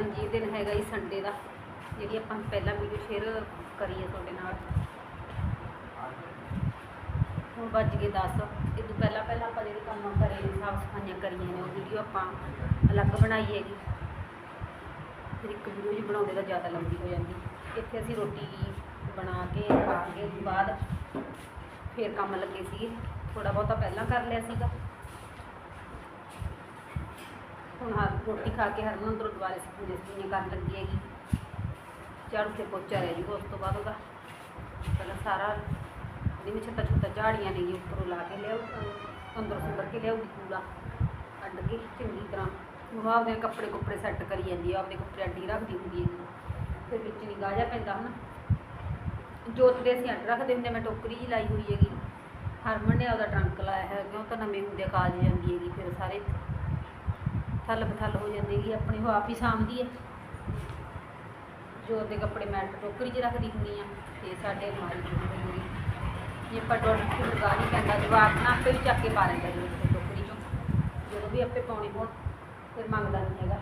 ਹਾਂਜੀ, ਦਿਨ ਹੈਗਾ ਜੀ ਸੰਡੇ ਦਾ। ਜਿਹੜੀ ਆਪਾਂ ਪਹਿਲਾਂ ਵੀਡੀਓ ਸ਼ੇਅਰ ਕਰੀਏ ਤੁਹਾਡੇ ਨਾਲ। ਹੁਣ ਵੱਜ ਗਏ 10 ਇਹ ਤੋਂ ਪਹਿਲਾਂ ਪਹਿਲਾਂ ਆਪਾਂ ਜਿਹੜੇ ਕੰਮ ਕਰੇ ਨੇ ਸਾਫ਼ ਸਫਾਈਆਂ ਕਰੀਆਂ ਨੇ, ਉਹ ਵੀਡੀਓ ਆਪਾਂ ਅਲੱਗ ਬਣਾਈ ਹੈਗੀ। ਫਿਰ ਇੱਕ ਵੀਡੀਓ ਜੀ ਬਣਾਉਂਦੇ ਤਾਂ ਜ਼ਿਆਦਾ ਲੰਬੀ ਹੋ ਜਾਂਦੀ। ਇੱਥੇ ਅਸੀਂ ਰੋਟੀ ਬਣਾ ਕੇ, ਖਾ ਕੇ ਤੋਂ ਬਾਅਦ ਫਿਰ ਕੰਮ ਲੱਗੇ ਸੀਗੇ। ਥੋੜਾ ਬਹੁਤਾ ਪਹਿਲਾਂ ਕਰ ਲਿਆ ਸੀਗਾ। ਹੁਣ ਹਰ ਰੋਟੀ ਖਾ ਕੇ ਹਰਮਨ ਅੰਦਰੋਂ ਦੁਬਾਰੇ ਸਪੂਨੇ ਸਫਾਈਆਂ ਕਰਨ ਲੱਗੀ ਹੈਗੀ। ਝਾੜੂ ਤੇ ਪੋਚਾ ਰਹਿ ਜੂਗਾ ਉਸ ਤੋਂ ਬਾਅਦ ਉਹਦਾ ਪਹਿਲਾਂ ਸਾਰਾ ਜਿਹਦੇ ਵਿੱਚ ਛੱਟਾ ਛੱਟਾ ਝਾੜੀਆਂ ਨੇ ਜੀ ਉੱਪਰੋਂ ਲਾ ਕੇ ਲਿਆਉ ਅੰਦਰੋਂ ਸੁੰਦਰ ਕੇ ਲਿਆਉਗੀ ਕੂੜਾ ਅੱਡ ਕੇ ਚੰਗੀ ਤਰ੍ਹਾਂ। ਉਹ ਆਪਦੇ ਕੱਪੜੇ ਕੁੱਪੜੇ ਸੈੱਟ ਕਰੀ ਜਾਂਦੀ ਆ, ਆਪਦੇ ਕੱਪੜੇ ਅੱਡੀ ਰੱਖਦੀ ਹੁੰਦੀ ਹੈ ਫਿਰ ਵਿੱਚ ਨਹੀਂ ਗਾਜਾ ਪੈਂਦਾ ਹਨਾ। ਜੋਤ ਦੇ ਅਸੀਂ ਅੱਡ ਰੱਖਦੇ ਹੁੰਦੇ ਮੈਂ ਟੋਕਰੀ ਜੀ ਲਾਈ ਹੋਈ ਹੈਗੀ। ਹਰਮਨ ਨੇ ਉਹਦਾ ਟਰੰਕ ਲਾਇਆ ਹੈ ਕਿਉਂ ਤਾਂ ਨਵੇਂ ਹੁੰਦੇ ਕਾਲਜ ਜਾਂਦੀ ਹੈਗੀ, ਫਿਰ ਸਾਰੇ ਥੱਲ ਬਥੱਲ ਹੋ ਜਾਂਦੀ ਹੈਗੀ, ਆਪਣੀ ਉਹ ਆਪ ਹੀ ਸਾਂਭਦੀ ਹੈ। ਜੋਤ ਦੇ ਕੱਪੜੇ ਮੈਂ ਟੋਕਰੀ 'ਚ ਰੱਖਦੀ ਹੁੰਦੀ ਆ ਤੇ ਸਾਡੇ ਅਲਮਾਰੀ 'ਚ ਹੁੰਦੀ ਹੈਗੀ। ਜੇ ਆਪਾਂ ਡੋਰ ਫਿਰ ਗਾ ਨਹੀਂ ਪੈਂਦਾ ਜਵਾਬ ਨਾ ਆਪੇ ਵੀ ਚੱਕ ਕੇ ਪਾ ਲੈਂਦਾ ਜੀ ਟੋਕਰੀ 'ਚੋਂ। ਜਦੋਂ ਵੀ ਆਪੇ ਪਾਉਣੇ ਹੋਣ, ਫਿਰ ਮੰਗਦਾ ਨਹੀਂ ਹੈਗਾ।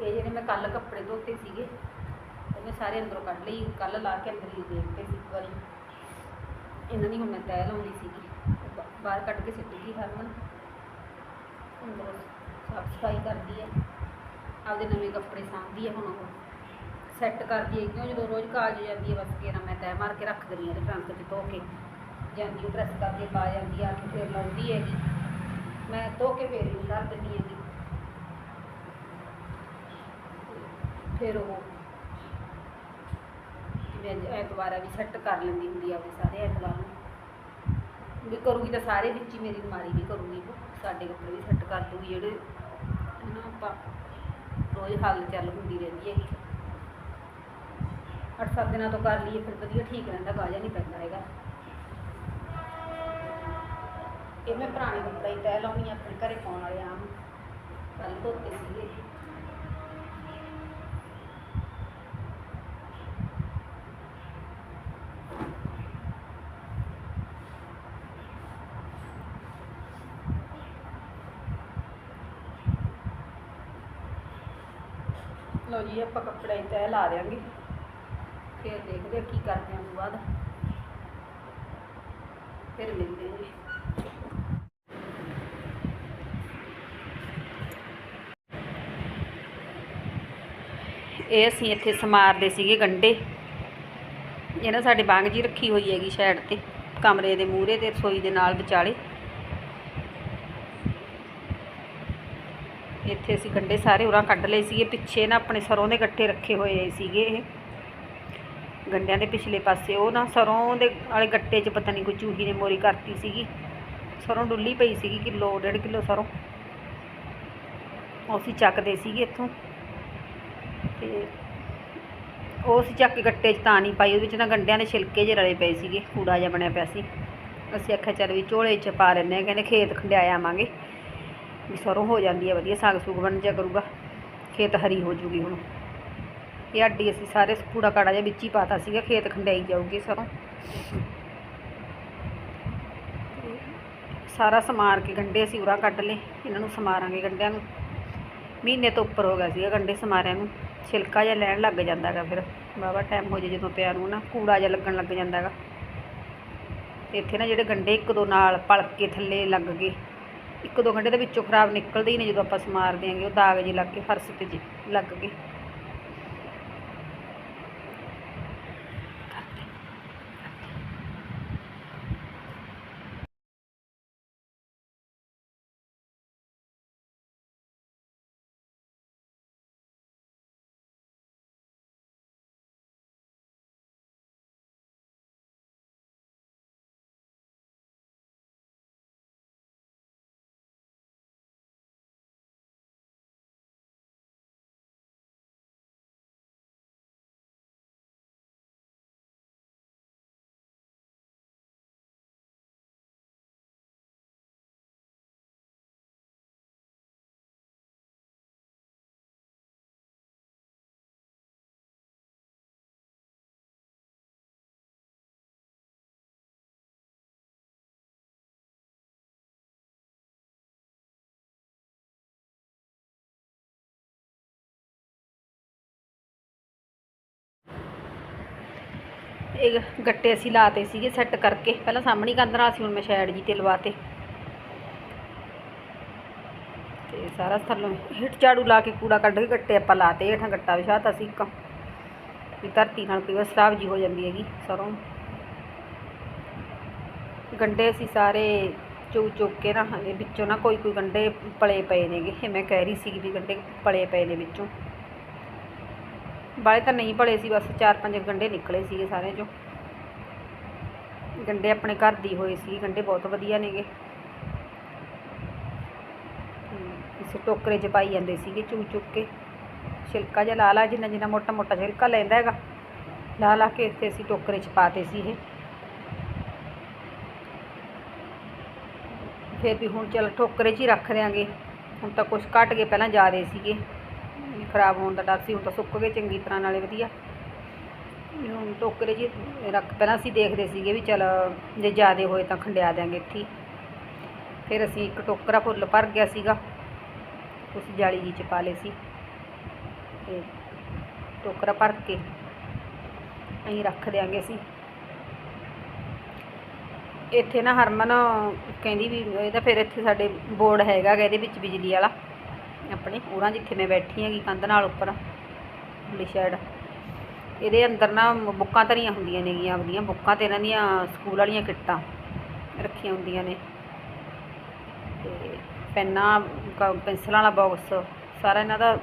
ਇਹ ਜਿਹੜੇ ਮੈਂ ਕੱਲ ਕੱਪੜੇ ਧੋਤੇ ਸੀਗੇ, ਉਹ ਮੈਂ ਸਾਰੇ ਅੰਦਰੋਂ ਕੱਢ ਲਈ ਕੱਲ ਲਾ ਕੇ ਅੰਦਰ ਹੀ ਦੇਖਤੇ ਸੀ ਇੱਕ ਵਾਰੀ। ਇਹਨਾਂ ਦੀ ਹੁਣ ਮੈਂ ਤੈਅ ਲਾਉਂਦੀ ਸੀਗੀ। ਬਾਹਰ ਕੱਢ ਕੇ ਸਿੱਟ ਹਰਮਨ। ਅੰਦਰੋਂ ਸਾਫ਼ ਸਫ਼ਾਈ ਕਰਦੀ ਹੈ। ਆਪਦੇ ਨਵੇਂ ਕੱਪੜੇ ਸਾਂਭਦੀ ਹੈ ਹੁਣ ਉਹ। ਸੈੱਟ ਕਰਦੀ ਹੈ ਕਿਉਂ ਜਦੋਂ ਰੋਜ਼ ਕਾਲਜ ਜਾਂਦੀ ਹੈ, ਬਸ ਕੇਰਾ ਮੈਂ ਤੈਅ ਮਾਰ ਕੇ ਰੱਖ ਦਿੰਦੀ ਹਾਂ ਤੇ ਟਰੰਕ 'ਚ ਧੋ ਕੇ। ਜਾਂਦੀ ਉਹ ਪ੍ਰੈਸ ਕਰਕੇ ਪਾ ਜਾਂਦੀ ਆ ਕੇ ਫਿਰ ਲਾਉਂਦੀ ਹੈਗੀ। ਮੈਂ ਧੋ ਕੇ ਫੇਰ ਹੀ ਕਰ ਦਿੰਦੀ ਹੈਗੀ। ਫਿਰ ਉਹ ਜਿਵੇਂ ਐਤਵਾਰ ਵੀ ਸੈੱਟ ਕਰ ਲੈਂਦੀ ਹੁੰਦੀ ਆ ਵੀ ਸਾਰੇ ਐਤਵਾਰ ਨੂੰ। ਵੀ ਕਰੂਗੀ ਤਾਂ ਸਾਰੇ ਵਿੱਚ ਹੀ ਮੇਰੀ ਅਲਮਾਰੀ ਵੀ ਕਰੂਗੀ, ਸਾਡੇ ਕੱਪੜੇ ਵੀ ਸੈੱਟ ਕਰ ਦੂਗੀ ਜਿਹੜੇ ਹਨਾ ਆਪਾਂ ਰੋਜ਼ ਹੱਲ ਚੱਲ ਹੁੰਦੀ ਰਹਿੰਦੀ ਹੈਗੀ ਅੱਠ ਸੱਤ ਦਿਨਾਂ ਤੋਂ ਕਰ ਲਈਏ, ਫਿਰ ਵਧੀਆ ਠੀਕ ਰਹਿੰਦਾ ਗਾਜਾ ਨਹੀਂ ਪੈਂਦਾ ਹੈਗਾ। ਇਹ ਮੈਂ ਪੁਰਾਣੇ ਕੱਪੜੇ ਹੀ ਤੈਅ ਲਾਉਣੀ ਆਪਣੇ ਘਰੇ ਪਾਉਣ ਵਾਲੇ ਆਮ। ਕੱਲ ਧੋਤੇ ਸੀਗੇ। ਲਓ ਜੀ, ਆਪਾਂ ਕੱਪੜੇ ਹੀ ਤੈਅ ਲਾ ਦਿਆਂਗੇ। ਫਿਰ ਦੇਖਦੇ ਕੀ ਕਰਦੇ ਹਾਂ ਬਾਅਦ। ਫਿਰ ਮਿਲਦੇ ਹਾਂ ਇਹ ਅਸੀਂ ਇੱਥੇ ਸਮਾਰਦੇ ਸੀਗੇ ਗੰਡੇ। ਇਹ ਨਾ ਸਾਡੇ ਬਾਂਗ ਜੀ ਰੱਖੀ ਹੋਈ ਹੈਗੀ ਸਾਈਡ ਤੇ, ਕਮਰੇ ਦੇ ਮੂਹਰੇ ਤੇ ਰਸੋਈ ਦੇ ਨਾਲ ਵਿਚਾਲੇ। ਇੱਥੇ ਅਸੀਂ ਗੰਡੇ ਸਾਰੇ ਉਰਾਂ ਕੱਢ ਲਏ ਸੀਗੇ, ਪਿੱਛੇ ਨਾ ਆਪਣੇ ਸਰੋਂ ਦੇ ਗੱਠੇ ਰੱਖੇ ਹੋਏ ਸੀਗੇ ਇਹ। ਗੰਡਿਆਂ ਦੇ ਪਿਛਲੇ ਪਾਸੇ, ਉਹ ਨਾ ਸਰੋਂ ਦੇ ਵਾਲੇ ਗੱਟੇ 'ਚ ਪਤਾ ਨਹੀਂ ਕੋਈ ਚੂਹੀ ਨੇ ਮੋਰੀ ਕਰਤੀ ਸੀਗੀ। ਸਰੋਂ ਡੁੱਲੀ ਪਈ ਸੀਗੀ ਕਿਲੋ, ਡੇਢ ਕਿਲੋ ਸਰੋਂ। ਉਹ ਅਸੀਂ ਚੱਕਦੇ ਸੀਗੇ ਇੱਥੋਂ। ਤੇ ਉਹ ਅਸੀਂ ਚੱਕ ਕੇ ਗੱਟੇ 'ਚ ਤਾਂ ਨਹੀਂ ਪਾਈ, ਉਹਦੇ ਵਿੱਚ ਨਾ ਗੰਡਿਆਂ ਦੇ ਛਿਲਕੇ ਜਿਹੇ ਰਲੇ ਪਏ ਸੀਗੇ, ਕੂੜਾ ਜਿਹਾ ਬਣਿਆ ਪਿਆ ਸੀ। ਅਸੀਂ ਆਖਿਆ ਚੱਲ ਵੀ ਝੋਲੇ 'ਚ ਪਾ ਲੈਂਦੇ ਹਾਂ, ਕਹਿੰਦੇ ਖੇਤ ਖੰਡਿਆ ਆਵਾਂਗੇ। ਵੀ ਸਰੋਂ ਹੋ ਜਾਂਦੀ ਹੈ, ਵਧੀਆ ਸਾਗ ਸੂਗ ਬਣ ਜਾ ਕਰੂਗਾ। ਖੇਤ ਹਰੀ ਹੋ ਜੂਗੀ ਹੁਣ। ਇਹ ਅੱਡੀ ਅਸੀਂ ਸਾਰੇ ਕੂੜਾ ਕਾੜਾ ਜਿਹਾ ਵਿੱਚ ਹੀ ਪਾਤਾ ਸੀਗਾ, ਖੇਤ ਖੰਡਾਈ ਜਾਊਗੀ ਸਰੋਂ। ਸਾਰਾ ਸਮਾਰ ਕੇ ਗੰਡੇ ਅਸੀਂ ਉਰਾ ਕੱਢ ਲਏ, ਇਹਨਾਂ ਨੂੰ ਸਮਾਰਾਂਗੇ ਗੰਡਿਆਂ ਨੂੰ। ਮਹੀਨੇ ਤੋਂ ਉੱਪਰ ਹੋ ਗਿਆ ਸੀਗਾ ਗੰਡੇ ਸਮਾਰਿਆਂ ਨੂੰ। ਛਿਲਕਾ ਜਿਹਾ ਲੈਣ ਲੱਗ ਜਾਂਦਾ ਹੈਗਾ ਫਿਰ। ਬਾਬਾ ਟਾਈਮ ਹੋ ਜੇ ਜਦੋਂ ਪਿਆ ਨੂੰ ਨਾ, ਕੂੜਾ ਜਿਹਾ ਲੱਗਣ ਲੱਗ ਜਾਂਦਾ ਹੈਗਾ ਤੇ ਇੱਥੇ ਨਾ ਜਿਹੜੇ ਗੰਡੇ ਇੱਕ ਦੋ ਨਾਲ ਪਲਕ ਕੇ ਥੱਲੇ ਲੱਗ ਗਏ। ਇੱਕ ਦੋ ਘੰਟੇ ਦੇ ਵਿੱਚੋਂ ਖਰਾਬ ਨਿਕਲਦੇ ਹੀ ਨੇ ਜਦੋਂ ਆਪਾਂ ਸਮਾਰ ਦਿਆਂਗੇ ਉਹ ਦਾਗ ਜੇ ਲੱਗ ਕੇ ਫਰਸ਼ ਤੇ ਜੀ ਲੱਗ ਗਏ। ਇਹ ਗੱਟੇ ਅਸੀਂ ਲਾਤੇ ਸੀਗੇ ਸੈੱਟ ਕਰਕੇ ਪਹਿਲਾਂ ਸਾਹਮਣੀ ਕੰਧ ਨਾਲ ਸੀ ਹੁਣ ਮੈਂ ਸ਼ੈਡ ਜੀ ਤੇ ਲਵਾਤੇ ਤੇ ਸਾਰਾ ਥੱਲੋਂ ਹਿੱਟ ਝਾੜੂ ਲਾ ਕੇ ਕੂੜਾ ਕੱਢ ਕੇ ਗੱਟੇ ਆਪਾਂ ਲਾਤੇ ਹੇਠਾਂ ਗੱਟਾ ਵਿਛਾਤਾ ਸੀ ਇੱਕ ਵੀ ਧਰਤੀ ਨਾਲ ਕਈ ਵਾਰ ਸਰਾਬ ਜੀ ਹੋ ਜਾਂਦੀ ਹੈਗੀ ਸਰੋਂ ਗੰਡੇ ਅਸੀਂ ਸਾਰੇ ਚੁਗ ਚੁਗ ਕੇ ਨਾ ਹਲੇ ਵਿੱਚੋਂ ਨਾ ਕੋਈ ਕੋਈ ਗੰਡੇ ਪਲੇ ਪਏ ਨੇਗੇ ਇਹ ਮੈਂ ਕਹਿ ਰਹੀ ਸੀ ਵੀ ਗੰਡੇ ਪਲੇ ਪਏ ਨੇ ਵਿੱਚੋਂ ਬਾਲੇ ਤਾਂ ਨਹੀਂ ਭਲੇ ਸੀ ਬਸ ਚਾਰ ਪੰਜ ਗੰਡੇ ਨਿਕਲੇ ਸੀਗੇ ਸਾਰੇ ਚੋਂ। ਗੰਡੇ ਆਪਣੇ ਘਰ ਦੀ ਹੋਏ ਸੀ ਗੰਡੇ ਬਹੁਤ ਵਧੀਆ ਨੇਗੇ। ਹਮ, ਟੋਕਰੇ 'ਚ ਪਾਈ ਜਾਂਦੇ ਸੀਗੇ ਚੁਗ ਚੁੱਕ ਕੇ। ਛਿਲਕਾ ਜਿਹਾ ਲਾ ਲਾ ਜਿੰਨਾ ਜਿੰਨਾ ਮੋਟਾ ਮੋਟਾ ਛਿਲਕਾ ਲੈਂਦਾ ਹੈਗਾ ਲਾ ਲਾ ਕੇ ਇੱਥੇ ਅਸੀਂ ਟੋਕਰੇ 'ਚ ਪਾਤੇ ਸੀ ਇਹ। ਫਿਰ ਵੀ ਹੁਣ ਚੱਲ ਟੋਕਰੇ 'ਚ ਹੀ ਰੱਖ ਦਿਆਂਗੇ। ਹੁਣ ਤਾਂ ਕੁਝ ਘਟ ਗਏ ਪਹਿਲਾਂ ਜ਼ਿਆਦੇ ਸੀਗੇ। ਖਰਾਬ ਹੋਣ ਦਾ ਡਰ ਸੀ, ਹੁਣ ਤਾਂ ਸੁੱਕ ਗਏ, ਚੰਗੀ ਤਰ੍ਹਾਂ ਨਾਲੇ ਵਧੀਆ। ਹੁਣ ਟੋਕਰੇ 'ਚ ਰੱਖ, ਪਹਿਲਾਂ ਅਸੀਂ ਦੇਖਦੇ ਸੀਗੇ ਵੀ ਚਲ ਜੇ ਜ਼ਿਆਦੇ ਹੋਏ ਤਾਂ ਖੰਡਿਆ ਦਿਆਂਗੇ ਇੱਥੇ ਫਿਰ ਅਸੀਂ ਇੱਕ ਟੋਕਰਾ ਫੁੱਲ ਭਰ ਗਿਆ ਸੀਗਾ, ਉਸ ਜਾਲੀ ਜੀ 'ਚ ਪਾ ਲਏ ਸੀ। ਤੇ ਟੋਕਰਾ ਭਰ ਕੇ ਅਸੀਂ ਰੱਖ ਦਿਆਂਗੇ ਅਸੀਂ। ਇੱਥੇ ਨਾ ਹਰਮਨ ਕਹਿੰਦੀ ਵੀ ਇਹਦਾ ਫਿਰ ਇੱਥੇ ਸਾਡੇ ਬੋਰਡ ਹੈਗਾ ਇਹਦੇ ਵਿੱਚ ਬਿਜਲੀ ਵਾਲਾ। ਆਪਣੇ ਉਹਨਾਂ ਜਿੱਥੇ ਮੈਂ ਬੈਠੀ ਹੈਗੀ ਕੰਧ ਨਾਲ ਉੱਪਰ ਉਰਲੀ ਸਾਈਡ ਇਹਦੇ ਅੰਦਰ ਨਾ ਬੁੱਕਾਂ ਧਰੀਆਂ ਹੁੰਦੀਆਂ ਨੇਗੀਆਂ ਆਪਣੀਆਂ ਬੁੱਕਾਂ ਤੇ ਇਹਨਾਂ ਦੀਆਂ ਸਕੂਲ ਵਾਲੀਆਂ ਕਿੱਟਾਂ ਰੱਖੀਆਂ ਹੁੰਦੀਆਂ ਨੇ। ਤੇ ਪੈਨਾਂ, ਕ- ਪੈਨਸਲਾਂ ਵਾਲਾ ਬਾਕਸ ਸਾਰਾ ਇਹਨਾਂ ਦਾ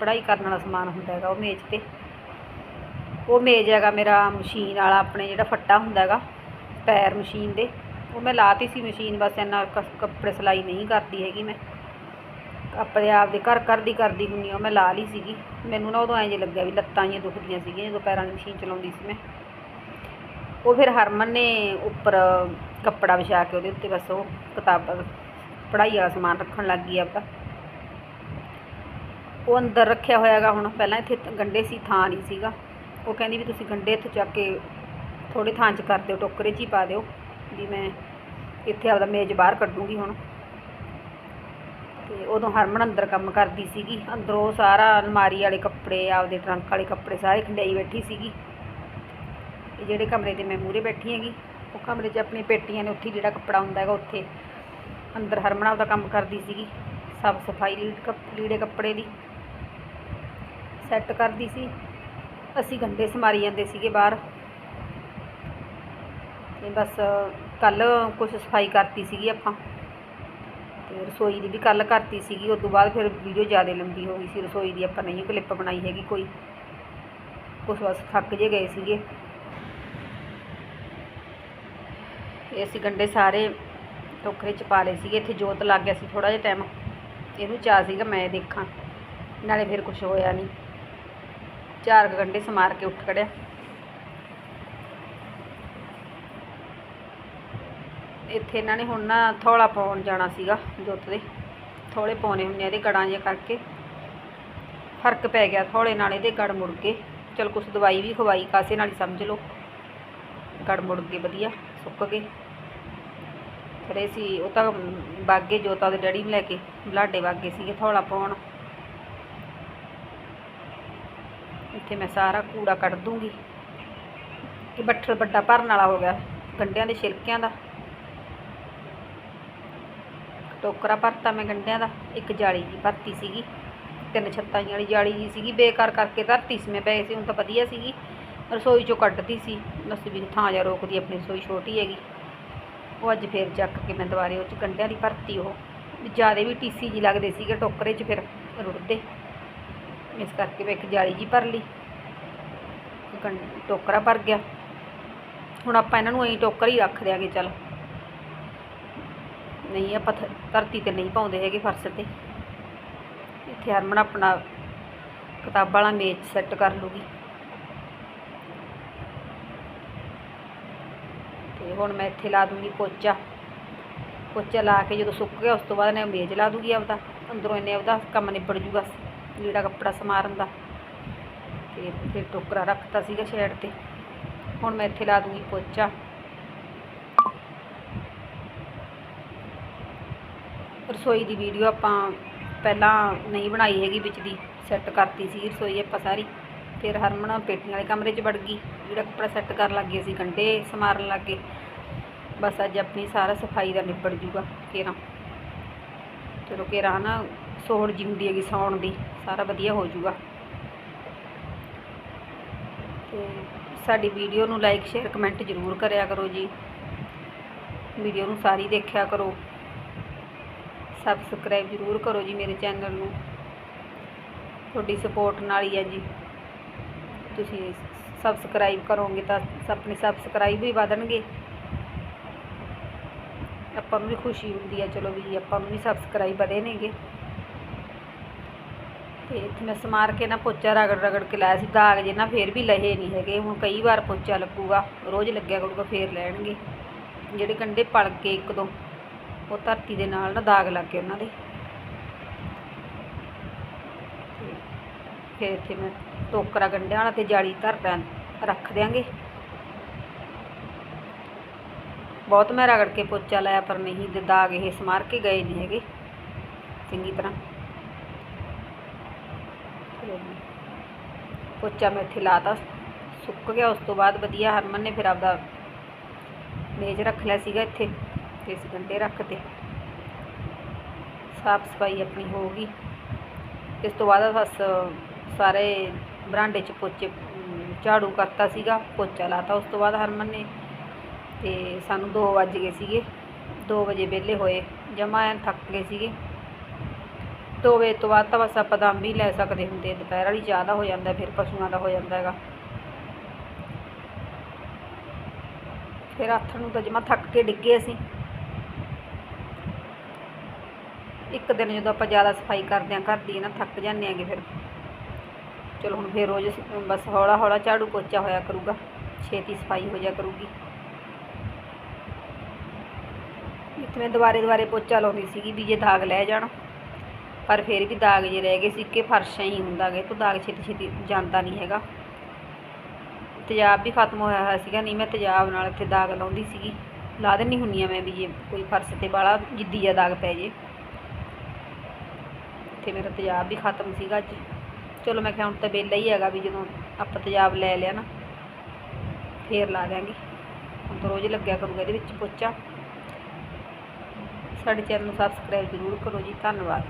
ਪੜ੍ਹਾਈ ਕਰਨ ਵਾਲਾ ਸਮਾਨ ਹੁੰਦਾ ਹੈਗਾ ਉਹ ਮੇਜ਼ ਤੇ। ਉਹ ਮੇਜ਼ ਹੈਗਾ ਮੇਰਾ ਮਸ਼ੀਨ ਵਾਲਾ, ਆਪਣੇ ਜਿਹੜਾ ਫੱਟਾ ਹੁੰਦਾ ਹੈਗਾ, ਪੈਰ ਮਸ਼ੀਨ ਦੇ, ਉਹ ਮੈਂ ਲਾਤੀ ਸੀ ਮਸ਼ੀਨ, ਬਸ ਇੰਨਾ ਕ- ਕੱਪੜੇ ਸਿਲਾਈ ਨਹੀਂ ਕਰਦੀ ਹੈਗੀ ਮੈਂ। ਆਪਣੇ ਆਪ ਦੇ ਘਰ ਘਰ ਦੀ ਕਰਦੀ ਹੁੰਦੀ ਹਾਂ ਉਹ ਮੈਂ ਲਾ ਲਈ ਸੀਗੀ। ਮੈਨੂੰ ਨਾ ਉਦੋਂ ਐਂ ਜੇ ਲੱਗਿਆ ਵੀ ਲੱਤਾਂ ਜਿਹੀਆਂ ਦੁਖਦੀਆਂ ਸੀਗੀਆਂ ਜਦੋਂ ਪੈਰਾਂ ਦੀ ਮਸ਼ੀਨ ਚਲਾਉਂਦੀ ਸੀ ਮੈਂ। ਉਹ ਫਿਰ ਹਰਮਨ ਨੇ ਉੱਪਰ ਕੱਪੜਾ ਵਿਛਾ ਕੇ ਉਹਦੇ ਉੱਤੇ ਬਸ ਉਹ ਕਿਤਾਬ, ਪੜ੍ਹਾਈ ਵਾਲਾ ਸਮਾਨ ਰੱਖਣ ਲੱਗ ਗਈ ਆਪਦਾ। ਉਹ ਅੰਦਰ ਰੱਖਿਆ ਹੋਇਆਗਾ ਹੁਣ, ਪਹਿਲਾਂ ਇੱਥੇ ਤ- ਗੰਡੇ ਸੀ, ਥਾਂ ਨਹੀਂ ਸੀਗਾ। ਉਹ ਕਹਿੰਦੀ ਵੀ ਤੁਸੀਂ ਗੰਡੇ ਇੱਥੋਂ ਚੱਕ ਕੇ ਥੋੜੇ ਥਾਂ 'ਚ ਕਰ ਦਿਓ, ਟੋਕਰੇ 'ਚ ਹੀ ਪਾ ਦਿਓ, ਵੀ ਮੈਂ ਇੱਥੇ ਆਪਦਾ ਮੇਜ਼ ਬਾਹਰ ਕੱਢੂੰਗੀ ਹੁਣ। ਤੇ ਉਦੋਂ ਹਰਮਨ ਅੰਦਰ ਕੰਮ ਕਰਦੀ ਸੀਗੀ। ਅੰਦਰੋਂ ਸਾਰਾ ਅਲਮਾਰੀ ਵਾਲੇ ਕੱਪੜੇ, ਆਪਦੇ ਟਰੰਕ ਵਾਲੇ ਕੱਪੜੇ ਸਾਰੇ ਖੰਡਾਈ ਬੈਠੀ ਸੀਗੀ। ਇਹ ਜਿਹੜੇ ਕਮਰੇ ਤੇ ਮੈਂ ਮੂਹਰੇ ਬੈਠੀ ਹੈਗੀ, ਉਹ ਕਮਰੇ 'ਚ ਆਪਣੀ ਪੇਟੀਆਂ ਨੇ ਉੱਥੇ ਜਿਹੜਾ ਕੱਪੜਾ ਹੁੰਦਾ ਹੈਗਾ ਉੱਥੇ। ਅੰਦਰ ਹਰਮਨ ਆਪਦਾ ਕੰਮ ਕਰਦੀ ਸੀਗੀ, ਸਾਫ਼ ਸਫ਼ਾਈ ਕੱਪ- ਲੀੜੇ ਕੱਪੜੇ ਦੀ। ਸੈੱਟ ਕਰਦੀ ਸੀ। ਅਸੀਂ ਗੰਡੇ ਸਮਾਰੀ ਜਾਂਦੇ ਸੀਗੇ ਬਾਹਰ। ਤੇ ਬਸ ਕੱਲ ਕੁਝ ਸਫ਼ਾਈ ਕਰਤੀ ਸੀਗੀ ਆਪਾਂ। ਤੇ ਰਸੋਈ ਦੀ ਵੀ ਕੱਲ ਕਰਤੀ ਸੀਗੀ ਉਸ ਤੋਂ ਬਾਅਦ ਫਿਰ ਵੀਡੀਓ ਜ਼ਿਆਦਾ ਲੰਬੀ ਹੋ ਗਈ ਸੀ, ਰਸੋਈ ਦੀ ਆਪਾਂ ਨਹੀਂ ਕਲਿੱਪ ਬਣਾਈ ਹੈਗੀ ਕੋਈ। ਕੁਛ ਬਸ ਥੱਕ ਜੇ ਗਏ ਸੀਗੇ। ਇਹ ਅਸੀਂ ਗੰਡੇ ਸਾਰੇ ਟੋਕਰੇ ਚ ਪਾ ਲਏ ਸੀਗੇ, ਇੱਥੇ ਜੋਤ ਲੱਗ ਗਿਆ ਸੀ ਥੋੜਾ ਜਿਹਾ ਟਾਈਮ ਇਹਨੂੰ ਚਾਹ ਸੀਗਾ ਮੈਂ ਦੇਖਾਂ, ਨਾਲੇ ਫਿਰ ਕੁਝ ਹੋਇਆ ਨਹੀਂ। ਚਾਰ ਕੁ ਗੰਡੇ ਸਮਾਰ ਕੇ ਉੱਠ ਖੜਿਆ। ਇੱਥੇ ਇਹਨਾਂ ਨੇ ਹੁਣ ਨਾ ਥੋੜਾ ਪਾਉਣ ਜਾਣਾ ਸੀਗਾ ਜੋਤ ਦੇ। ਥੋੜੇ ਪਾਉਣੇ ਹੁੰਦੇ ਆ ਇਹਦੇ ਗੜਾਂ ਜਿਹਾ ਕਰਕੇ। ਫ਼ਰਕ ਪੈ ਗਿਆ ਥੋੜੇ ਨਾਲ ਇਹਦੇ ਗੜ ਮੁੜ ਗਏ ਚਲ ਕੁਛ ਦਵਾਈ ਵੀ ਖਵਾਈ, ਕਾਸੇ ਨਾਲ ਹੀ ਸਮਝ ਲਓ। ਗੜ ਮੁੜ ਗਏ ਵਧੀਆ, ਸੁੱਕ ਗਏ। ਫਿਰ ਸੀ, ਉਹ ਤਾਂ ਬਾਗੇ ਜੋਤਾ ਦੇ ਡੈਡੀ ਨੂੰ ਲੈ ਕੇ ਬਲਾਡੇ ਬਾਗੇ ਸੀਗੇ ਥੋੜਾ ਪਾਉਣ। ਇੱਥੇ ਮੈਂ ਸਾਰਾ ਕੂੜਾ ਕੱਢ ਦੂੰਗੀ। ਇਹ ਬੱਠਲ ਵੱਡਾ ਭਰਨ ਵਾਲਾ ਹੋ ਗਿਆ, ਗੰਡਿਆਂ ਦੇ ਛਿਲਕਿਆਂ ਦਾ। ਟੋਕਰਾ ਭਰਤਾ ਮੈਂ ਗੰਡਿਆਂ ਦਾ, ਇੱਕ ਜਾਲੀ ਜੀ ਭਰਤੀ ਸੀਗੀ, ਤਿੰਨ ਛੱਤਾਂ ਵਾਲੀ ਜਾਲੀ ਜੀ ਸੀਗੀ, ਬੇਕਾਰ ਕਰਕੇ ਧਰਤੀ ਸੀ ਮੈਂ ਪਏ ਸੀ ਹੁਣ ਤਾਂ ਵਧੀਆ ਸੀਗੀ, ਰਸੋਈ ਚੋਂ ਕੱਢਦੀ ਸੀ, ਬਸ ਵੀ ਥਾਂ ਜਾ ਰੋਕਦੀ ਆਪਣੀ ਰਸੋਈ ਛੋਟੀ ਹੈਗੀ। ਉਹ ਅੱਜ ਫੇਰ ਚੱਕ ਕੇ ਮੈਂ ਦੁਬਾਰੇ ਉਹ ਚ ਗੰਡਿਆਂ ਦੀ ਭਰਤੀ ਉਹ, ਜ਼ਿਆਦਾ ਵੀ ਟੀਸੀ ਜੀ ਲੱਗਦੇ ਸੀਗੇ ਟੋਕਰੇ 'ਚ ਫਿਰ ਰੁੜਦੇ। ਇਸ ਕਰਕੇ ਮੈਂ ਇੱਕ ਜਾਲੀ ਜੀ ਭਰ ਲਈ ਗੰ- ਟੋਕਰਾ ਭਰ ਗਿਆ। ਹੁਣ ਆਪਾਂ ਇਹਨਾਂ ਨੂੰ ਐਂ ਟੋਕਰ ਹੀ ਰੱਖ ਦਿਆਂਗੇ, ਚੱਲ। ਨਹੀਂ, ਆਪਾਂ ਧਰਤੀ ਤੇ ਨਹੀਂ ਪਾਉਂਦੇ ਹੈਗੇ ਫਰਸ਼ ਤੇ। ਇੱਥੇ ਹਰਮਨ ਆਪਣਾ ਕਿਤਾਬਾਂ ਵਾਲਾ ਮੇਜ਼ ਸੈੱਟ ਕਰ ਲੂਗੀ ਤੇ ਹੁਣ ਮੈਂ ਇੱਥੇ ਲਾ ਦੂੰਗੀ ਪੋਚਾ। ਪੋਚਾ ਲਾ ਕੇ ਜਦੋਂ ਸੁੱਕ ਗਿਆ, ਉਸ ਤੋਂ ਬਾਅਦ ਨੇ ਮੇਜ਼ ਲਾ ਦੂਗੀ ਆਪਦਾ। ਅੰਦਰੋਂ ਇਹਨੇ ਆਪਦਾ ਕੰਮ ਨਿਬੜ ਜੂਗਾ, ਲੀੜਾ ਕੱਪੜਾ ਸਮਾਰਨ ਦਾ। ਤੇ ਫਿਰ ਟੋਕਰਾ ਰੱਖਤਾ ਸੀਗਾ ਸ਼ੈਡ ਤੇ। ਹੁਣ ਮੈਂ ਇੱਥੇ ਲਾ ਦੂੰਗੀ ਪੋਚਾ। ਰਸੋਈ ਦੀ ਵੀਡੀਓ ਆਪਾਂ ਪਹਿਲਾਂ ਨਹੀਂ ਬਣਾਈ ਹੈਗੀ ਵਿੱਚ ਦੀ ਸੈੱਟ ਕਰਤੀ ਸੀ ਰਸੋਈ ਆਪਾਂ ਸਾਰੀ। ਫਿਰ ਹਰਮਨ ਪੇਟੀਆਂ ਵਾਲੇ ਕਮਰੇ 'ਚ ਵੜ ਗਈ, ਜਿਹੜਾ ਕੱਪੜਾ ਸੈੱਟ ਕਰਨ ਲੱਗ ਗਏ ਸੀ, ਗੰਢੇ ਸਮਾਰਨ ਲੱਗ ਗਏ। ਬਸ ਅੱਜ ਆਪਣੀ ਸਾਰਾ ਸਫ਼ਾਈ ਦਾ ਨਿਬੜ ਜੂਗਾ ਕੇਰਾਂ ਚਲੋ ਕੇਰਾਂ ਨਾ ਸੋਹਣ ਜੀ ਹੁੰਦੀ ਹੈਗੀ, ਸੌਣ ਦੀ, ਸਾਰਾ ਵਧੀਆ ਹੋ ਜੂਗਾ। ਤੇ ਸਾਡੀ ਵੀਡੀਓ ਨੂੰ ਲਾਈਕ ਸ਼ੇਅਰ ਕਮੈਂਟ ਜ਼ਰੂਰ ਕਰਿਆ ਕਰੋ ਜੀ। ਵੀਡੀਓ ਨੂੰ ਸਾਰੀ ਦੇਖਿਆ ਕਰੋ। ਸਬਸਕ੍ਰਾਈਬ ਜ਼ਰੂਰ ਕਰੋ ਜੀ ਮੇਰੇ ਚੈਨਲ ਨੂੰ। ਤੁਹਾਡੀ ਸਪੋਰਟ ਨਾਲ ਹੀ ਹੈ ਜੀ। ਤੁਸੀਂ ਸਬਸਕ੍ਰਾਈਬ ਕਰੋਗੇ ਤਾਂ ਆਪਣੀ ਸਬਸਕ੍ਰਾਈਬ ਵੀ ਵਧਣਗੇ। ਆਪਾਂ ਨੂੰ ਵੀ ਖੁਸ਼ੀ ਹੁੰਦੀ ਹੈ, ਚਲੋ ਵੀ ਆਪਾਂ ਨੂੰ ਵੀ ਸਬਸਕ੍ਰਾਈਬ ਵਧੇ ਨੇਗੇ। ਤੇ ਇੱਥੇ ਮੈਂ ਸਮਾਰ ਕੇ ਨਾ ਪੋਚਾ ਰਗੜ ਰਗੜ ਕੇ ਲਾਇਆ ਸੀ, ਦਾਗ ਜੇ ਨਾ ਫੇਰ ਵੀ ਲਹੇ ਨਹੀਂ ਹੈਗੇ। ਹੁਣ ਕਈ ਵਾਰ ਪੋਚਾ ਲੱਗੂਗਾ, ਰੋਜ਼ ਲੱਗਿਆ ਕਰੂਗਾ, ਫੇਰ ਲੈਣਗੇ। ਜਿਹੜੇ ਕੰਡੇ ਪਲ ਕੇ ਇੱਕ ਦੋ। ਉਹ ਧਰਤੀ ਦੇ ਨਾਲ ਨਾ ਦਾਗ ਲੱਗ ਗਏ ਉਹਨਾਂ ਦੇ। ਫਿਰ ਇੱਥੇ ਮੈਂ ਟੋਕਰਾ ਗੰਢਿਆਂ ਵਾਲਾ ਤੇ ਜਾਲੀ ਧਰਦਾ ਰੱਖ ਦਿਆਂਗੇ। ਬਹੁਤ ਮੈਂ ਰਗੜ ਕੇ ਪੋਚਾ ਲਾਇਆ, ਪਰ ਨਹੀਂ ਦੇ ਦਾਗ ਇਹ ਸਮਾਰ ਕੇ ਗਏ ਨਹੀਂ ਹੈਗੇ। ਚੰਗੀ ਤਰ੍ਹਾਂ। ਪੋਚਾ ਮੈਂ ਇੱਥੇ ਲਾਤਾ, ਸੁੱਕ ਗਿਆ, ਉਸ ਤੋਂ ਬਾਅਦ ਵਧੀਆ ਹਰਮਨ ਨੇ ਫਿਰ ਆਪਦਾ ਮੇਜ਼ ਰੱਖ ਲਿਆ ਸੀਗਾ ਇੱਥੇ। ਤੇ ਇਸ ਗੰਢੇ ਰੱਖਤੇ। ਸਾਫ਼ ਸਫ਼ਾਈ ਆਪਣੀ ਹੋ ਗਈ। ਇਸ ਤੋਂ ਬਾਅਦ ਬਸ ਸਾਰੇ ਬਰਾਂਡੇ 'ਚ ਪੋਚੇ ਝਾੜੂ ਕਰਤਾ ਸੀਗਾ, ਪੋਚਾ ਲਾਤਾ। ਉਸ ਤੋਂ ਬਾਅਦ ਹਰਮਨ ਨੇ ਤੇ ਸਾਨੂੰ 2 ਵੱਜ ਗਏ ਸੀਗੇ। 2 ਵਜੇ ਵਿਹਲੇ ਹੋਏ, ਜਮਾ ਐਨ ਥੱਕ ਗਏ ਸੀਗੇ। 2 ਵਜੇ ਤੋਂ ਬਾਅਦ ਤਾਂ ਬਸ ਆਪਾਂ ਦਮ ਵੀ ਲੈ ਸਕਦੇ ਹੁੰਦੇ। ਦੁਪਹਿਰ ਵਾਲੀ ਚਾਹ ਦਾ ਹੋ ਜਾਂਦਾ, ਫਿਰ ਪਸ਼ੂਆਂ ਦਾ ਹੋ ਜਾਂਦਾ ਹੈਗਾ। ਫਿਰ ਹੱਥ ਨੂੰ ਤਾਂ ਜਮਾ ਥੱਕ ਕੇ ਡਿੱਗੇ ਅਸੀਂ। ਇੱਕ ਦਿਨ ਜਦੋਂ ਆਪਾਂ ਜ਼ਿਆਦਾ ਸਫ਼ਾਈ ਕਰਦੇ ਹਾਂ, ਘਰ ਦੀ ਨਾ ਥੱਕ ਜਾਂਦੇ ਆਂਗੇ ਫਿਰ। ਚਲੋ ਹੁਣ ਫਿਰ ਰੋਜ਼ ਬਸ ਹੌਲਾ ਹੌਲਾ ਝਾੜੂ ਪੋਚਾ ਹੋਇਆ ਕਰੂਗਾ, ਛੇਤੀ ਸਫ਼ਾਈ ਹੋ ਜਾ ਕਰੂਗੀ। ਇੱਥੇ ਮੈਂ ਦੁਬਾਰੇ ਦੁਬਾਰੇ ਪੋਚਾ ਲਾਉਂਦੀ ਸੀਗੀ ਵੀ ਜੇ ਦਾਗ ਲੈ ਜਾਣ, ਪਰ ਫਿਰ ਵੀ ਦਾਗ ਜੇ ਰਹਿ ਗਏ ਸੀ ਕਿ ਫਰਸ਼ਾਂ ਹੀ ਹੁੰਦਾ ਗੇ ਤੋਂ ਦਾਗ ਛੇਤੀ ਛੇਤੀ ਜਾਂਦਾ ਨਹੀਂ ਹੈਗਾ। ਤੇਜ਼ਾਬ ਵੀ ਖਤਮ ਹੋਇਆ ਹੋਇਆ ਸੀਗਾ, ਨਹੀਂ ਮੈਂ ਤੇਜ਼ਾਬ ਨਾਲ ਇੱਥੇ ਦਾਗ ਲਾਉਂਦੀ ਸੀਗੀ। ਲਾ ਦਿੰਦੀ ਹੁੰਨੀ ਆ ਮੈਂ ਵੀ ਜੇ ਕੋਈ ਫਰਸ਼ ਤੇ ਬਾਲਾ ਜਿੱਦੀ ਜਿਹਾ ਦਾਗ ਪੈ ਜੇ। ਇੱਥੇ ਮੇਰਾ ਤੇਜ਼ਾਬ ਵੀ ਖਤਮ ਸੀਗਾ ਅੱਜ ਚਲੋ ਮੈਂ ਕਿਹਾ ਹੁਣ ਤਾਂ ਵਿਹਲਾ ਹੀ ਹੈਗਾ ਵੀ ਜਦੋਂ ਆਪਾਂ ਤੇਜ਼ਾਬ ਲੈ ਲਿਆ ਨਾ, ਫੇਰ ਲਾ ਦਿਆਂਗੇ। ਹੁਣ ਤਾਂ ਰੋਜ਼ ਲੱਗਿਆ ਕਰੂਗਾ ਇਹਦੇ ਵਿੱਚ ਪੋਚਾ। ਸਾਡੇ ਚੈਨਲ ਨੂੰ ਸਬਸਕ੍ਰਾਈਬ ਜ਼ਰੂਰ ਕਰੋ ਜੀ। ਧੰਨਵਾਦ।